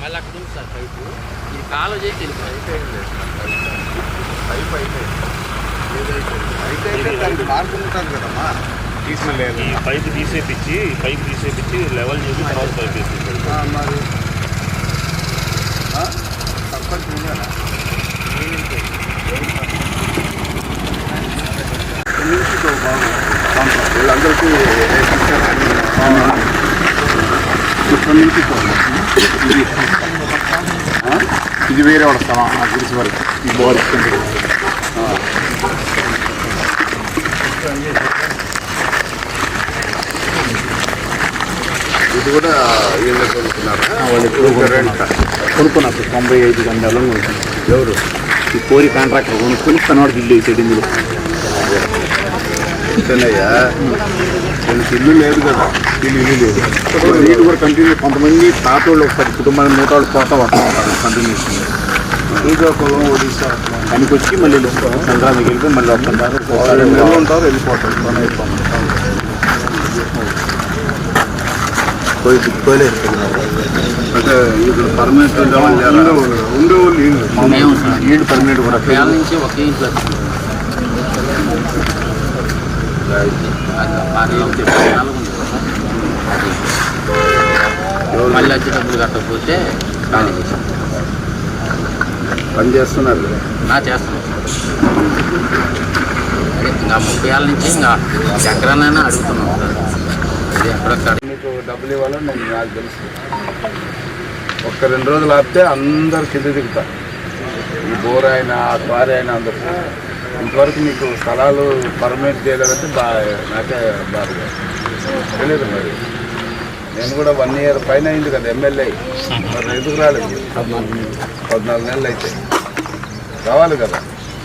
మళ్ళీ అక్కడ ఉంది సార్ పైపు. ఇది కాలువ చేసి వెళ్ళిపోయింది. అయితే దానికి మార్గం ఉంటుంది కదమ్మా. తీసుకెళ్ళలేదు ఈ పైప్ తీసేపిచ్చి పైప్ తీసేపిచ్చి లెవెల్ చేసి తర్వాత పైప్ వేసి మరి? సర్పంచ్ ఉండాలా? వీళ్ళందరికీ ఇది వేరే వాడు స్థలం ఆ గుడిసి వరకు ఈ బోర్. ఇది కూడా వీళ్ళే కొనుక్కున్నారు? వాళ్ళు తొంభై ఐదు గంటలు ఎవరు? ఈ కోరి కాంట్రాక్టర్ కొనుక్కొని తనవాడికి ఇల్లు వేసాడు ఇందులో. చెన్నయ్య వీళ్ళకి ఇల్లు లేదు కదా. ఇల్లు ఇల్లు లేదు. వీళ్ళు కూడా కంటిన్యూ కొంతమంది తాతోళ్ళు ఒక పది కుటుంబాలు నూట వాళ్ళు పోతా వస్తారు కంటిన్యూషన్ శ్రీకాకుళం ఒడిశా పనికి వచ్చి మళ్ళీ సంక్రాంతికి వెళ్ళిపోయి మళ్ళీ వస్తుంటారు రెండు నెలలు ఉంటారు వెళ్ళిపోతారు. పని పోయలేదు అంటే ఇది పర్మనెంట్ ఉండేవాళ్ళు. ఈడు పర్మనెంట్ కూడా వేల నుంచి ఒకే ఇంట్లో మళ్ళీ వచ్చి డబ్బులు కట్టకపోతే ఖాళీ చేసాం పని చేస్తున్నారు. నా చేస్తున్నాం. అదే ఇంకా ముప్పై ఏళ్ళ నుంచి ఇంకా ఎక్కడనైనా అడుగుతున్నాం సార్. అది ఎక్కడక్కడ? మీకు డబ్బులు ఇవ్వాలని నేను నాకు తెలుసు. ఒక్క రెండు రోజులు ఆపితే అందరు కింద దిగుతారు ఈ బోర్ అయినా ఆ క్వారీ అయినా అందరు. ఇంతవరకు మీకు స్థలాలు పర్మనెంట్ చేయలేదంటే బా నాకే బాధగా. తెలియదు మరి. నేను కూడా వన్ ఇయర్ పైన అయింది కదా ఎమ్మెల్యే మరి ఎందుకు రాలేదు? పద్నాలుగు నెలలు అయితే. రావాలి కదా.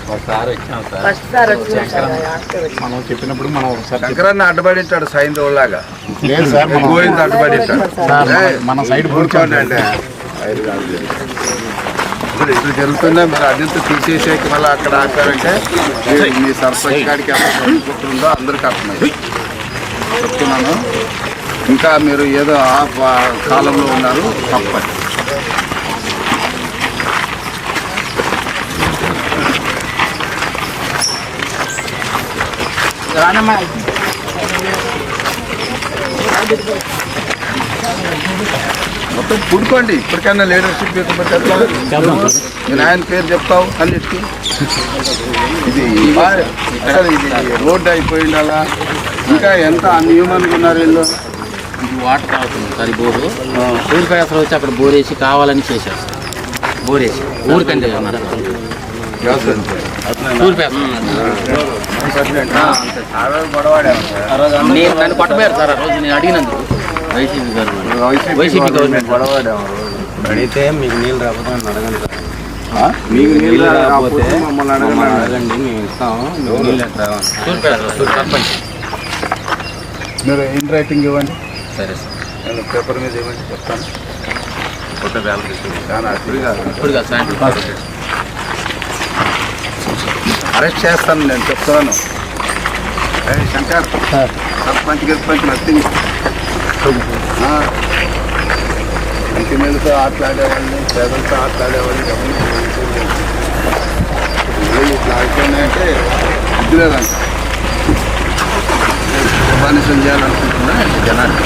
First sir sir. మనం చెప్పినప్పుడు మనం ఒకసారి శంకరాన్ని అడ్డబడి ఉంటాడు సైన్ లాగా లేదు సార్ మనం గోవింద్ సార్, మన- సైడ్ కూర్చోండి. అంటే. ఐదు కాదు. ఇది. ఇప్పుడు ఇట్లా జరుగుతుందా? మీరు అదంతా తీసేసేకి మళ్ళీ అక్కడ ఆపారంటే మీ- సర్పంచ్ గారికి ఎంత ఉందో అందరికీ అర్థమైంది. చెప్తున్నాను. ఇంకా మీరు ఏదో ఆ కాలంలో ఉన్నారు మొత్తం పుడుకోండి ఇప్పటికైనా లీడర్షిప్? నేను ఆయన పేరు చెప్తావు అన్నిటికీ ఇది అసలు ఇది రోడ్డు అయిపోయి ఉండాలా ఇంకా ఎంత అన్యూమన్గా ఉన్నారు వీళ్ళు ఇది వాటర్ తాగుతున్నాం సార్ బోరు ఊరికాయ అసలు వచ్చి అక్కడ బోర్ వేసి కావాలని చేశారు సార్ బోర్ వేసి ఊరికంటే నేను నన్ను పట్టబోయారు సార్ ఆ రోజు నేను అడిగినందుకు. వైసీపీ గవర్నమెంట్ వైసీపీ గవర్నమెంట్ అడిగితే మీకు నీళ్ళు రాకపోతే అడగండి? మీకు నీళ్ళు రాకపోతే మమ్మల్ని అడగండి. అడగండి. మేము ఇస్తాం మీకు నీళ్ళు సర్పంచ్ మీరు ఇన్ రైటింగ్ ఇవ్వండి. సరే సార్. నేను పేపర్ మీద ఇవ్వండి చెప్తాను. అప్పుడు కాదు. ఇప్పుడు కాదు సాయంత్రం. అరెస్ట్ చేస్తాను నేను చెప్తాను ఏయ్ శంకర్. సర్పంచ్ గిర్పంచ్ నథింగ్ ఇంటి మీదతో ఆటలాడేవాళ్ళని పేదలతో ఆటలాడేవాళ్ళని పట్టించుకోలేదు. వీళ్ళు ఇట్లా ఆడుతున్నాయంటే ఇది లేదంట బానిసం చేయాలనుకుంటున్నా జనాన్ని.